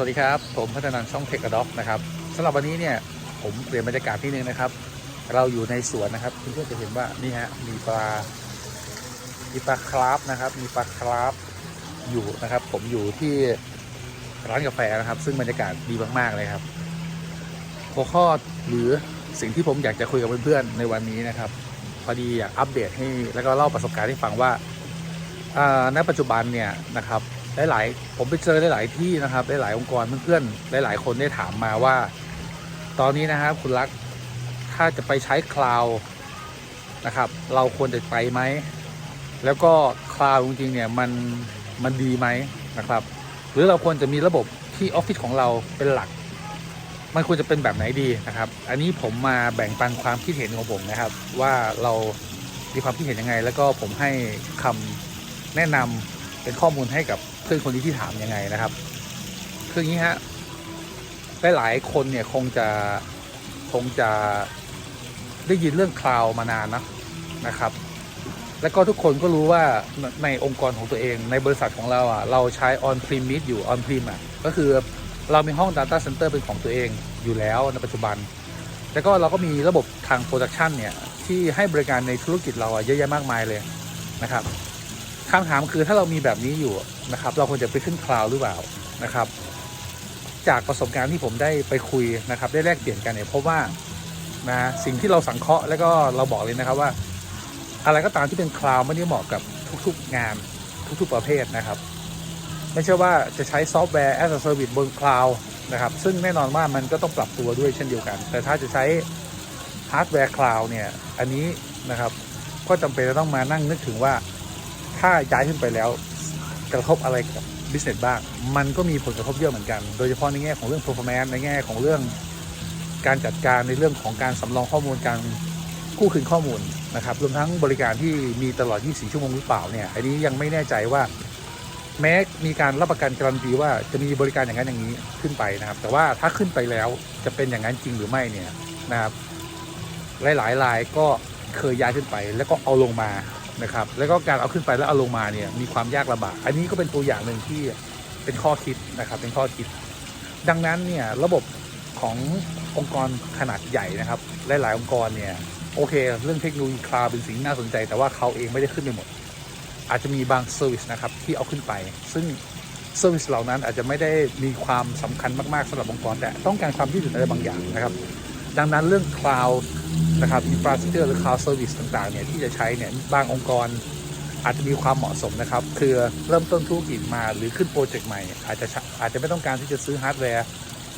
วัสดีครับ ผมพัฒนันช่องเทคกระด็อกนะครับสำหรับวันนี้เนี่ยผมเปลี่ยนบรรยากาศที่นึงนะครับ เราอยู่ในสวนนะครับเพื่อนๆจะเห็นว่านี่ฮะมีปลามีปลาคราฟนะครับ มีปลาคราฟอยู่นะครับ ผมอยู่ที่ร้านกาแฟนะครับ ซึ่งบรรยากาศดีมากๆเลยครับหัวข้อหรือสิ่งที่ผมอยากจะคุยกับเพื่อนๆในวันนี้นะครับ พอดีอยากอัปเดตให้แล้วก็เล่าประสบการณ์ให้ฟังว่าอ่าณปัจจุบันเนี่ยนะครับ หลายๆผมไปเจอหลาย ๆ ที่นะครับหลายๆองค์กรเพื่อนๆหลาย ๆ คนได้ถามมาว่า ตอนนี้นะครับคุณรักถ้าจะไปใช้คลาวนะครับ เราควรจะไปไหมแล้วก็คลาวจริงๆเนี่ยมันมันดีไหมนะครับ หรือเราควรจะมีระบบที่ออฟฟิศของเราเป็นหลัก มันควรจะเป็นแบบไหนดีนะครับ อันนี้ผมมาแบ่งปันความคิดเห็นของผมนะครับ ว่าเรามีความคิดเห็นยังไง แล้วก็ผมให้คำแนะนำเป็นข้อมูลให้กับ เพื่อนคนนี้ที่ถามยังไงนะครับ คืออย่างนี้ฮะหลายๆคนเนี่ยคงจะคงจะได้ยินเรื่องคลาวมานานนะนะครับ แล้วก็ทุกคนก็รู้ว่าในองค์กรของตัวเองในบริษัทของเราอะเราใช้ on premise อยู่ on prem อะก็คือเรามีห้อง data center เป็นของตัวเองอยู่แล้วในปัจจุบัน แล้วก็เราก็มีระบบทาง production เนี่ยที่ให้บริการในธุรกิจเราอะเยอะแยะมากมายเลยนะครับ คำถามคือถ้าเรามีแบบนี้อยู่นะครับ เราควรจะไปขึ้นคลาวหรือเปล่านะครับ จากประสบการณ์ที่ผมได้ไปคุยนะครับ ได้แลกเปลี่ยนกันเนี่ยพบว่านะสิ่งที่เราสังเคราะห์แล้วก็เราบอกเลยนะครับว่า อะไรก็ตามที่เป็นคลาวไม่ได้เหมาะกับทุกๆงานทุกๆประเภทนะครับ ไม่ใช่ว่าจะใช้ซอฟต์แวร์ as a service บนคลาวนะครับ ซึ่งแน่นอนว่ามันก็ต้องปรับตัวด้วยเช่นเดียวกัน แต่ถ้าจะใช้ฮาร์ดแวร์คลาวเนี่ย อันนี้นะครับ ก็จำเป็นจะต้องมานั่งนึกถึงว่า ถ้าย้ายขึ้นไปแล้วกระทบอะไรกับ business บ้าง มันก็มีผลกระทบเยอะเหมือนกัน โดยเฉพาะในแง่ของเรื่อง performance ในแง่ของเรื่องการจัดการในเรื่องของการสำรองข้อมูลการกู้คืนข้อมูลนะครับ รวมทั้งบริการที่มีตลอด 24 ชั่วโมงหรือเปล่าเนี่ย อันนี้ยังไม่แน่ใจว่า แม้มีการรับประกันการันตีว่าจะมีบริการอย่างนั้นอย่างนี้ขึ้นไปนะครับ แต่ว่าถ้าขึ้นไปแล้วจะเป็นอย่างนั้นจริงหรือไม่เนี่ยนะครับ หลายๆรายก็เคยย้ายขึ้นไป แล้วก็เอาลงมา นะครับ แล้วก็การเอาขึ้นไปแล้วเอาลงมาเนี่ยมีความยากลำบาก อันนี้ก็เป็นตัวอย่างหนึ่งที่เป็นข้อคิดนะครับเป็นข้อคิด ดังนั้นเนี่ยระบบขององค์กรขนาดใหญ่นะครับหลาย ๆ องค์กรเนี่ยโอเค เรื่องเทคโนโลยีคลาวเป็นสิ่งน่าสนใจ แต่ว่าเขาเองไม่ได้ขึ้นไปหมด อาจจะมีบางเซอร์วิสนะครับที่เอาขึ้นไป ซึ่งเซอร์วิสเหล่านั้นอาจจะไม่ได้มีความสำคัญมาก ๆสำหรับองค์กร แต่ต้องการความยืดหยุ่นอะไรบางอย่างนะครับ ดังนั้นเรื่องคลาวด์นะครับอินฟราสตรักเจอร์หรือคลาวด์เซอร์วิสต่างๆเนี่ยที่จะใช้เนี่ยบางองค์กรอาจจะมีความเหมาะสมนะครับ คือเริ่มต้นธุรกิจมาหรือขึ้นโปรเจกต์ใหม่ อาจจะอาจจะไม่ต้องการที่จะซื้อฮาร์ดแวร์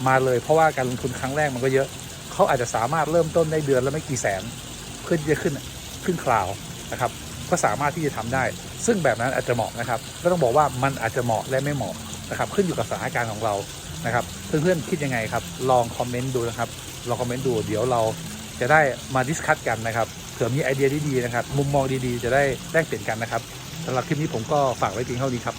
มาเลย เพราะว่าการลงทุนครั้งแรกมันก็เยอะ เขาอาจจะสามารถเริ่มต้นได้เดือนละไม่กี่แสนเพื่อที่จะขึ้นขึ้นคลาวนะครับก็สามารถที่จะทำได้ ซึ่งแบบนั้นอาจจะเหมาะนะครับ ก็ต้องบอกว่ามันอาจจะเหมาะและไม่เหมาะนะครับ ขึ้นอยู่กับสถานการณ์ของเรา นะครับ เพื่อนๆคิดยังไงครับ ลองคอมเมนต์ดูนะครับ ลองคอมเมนต์ดู เดี๋ยวเราจะได้มาดิสคัตกันนะครับเผื่อมีไอเดียดีๆนะครับ มุมมองดีๆ จะได้แลกเปลี่ยนกันนะครับสำหรับคลิปนี้ผมก็ฝากไว้เพียงเท่านี้ครับ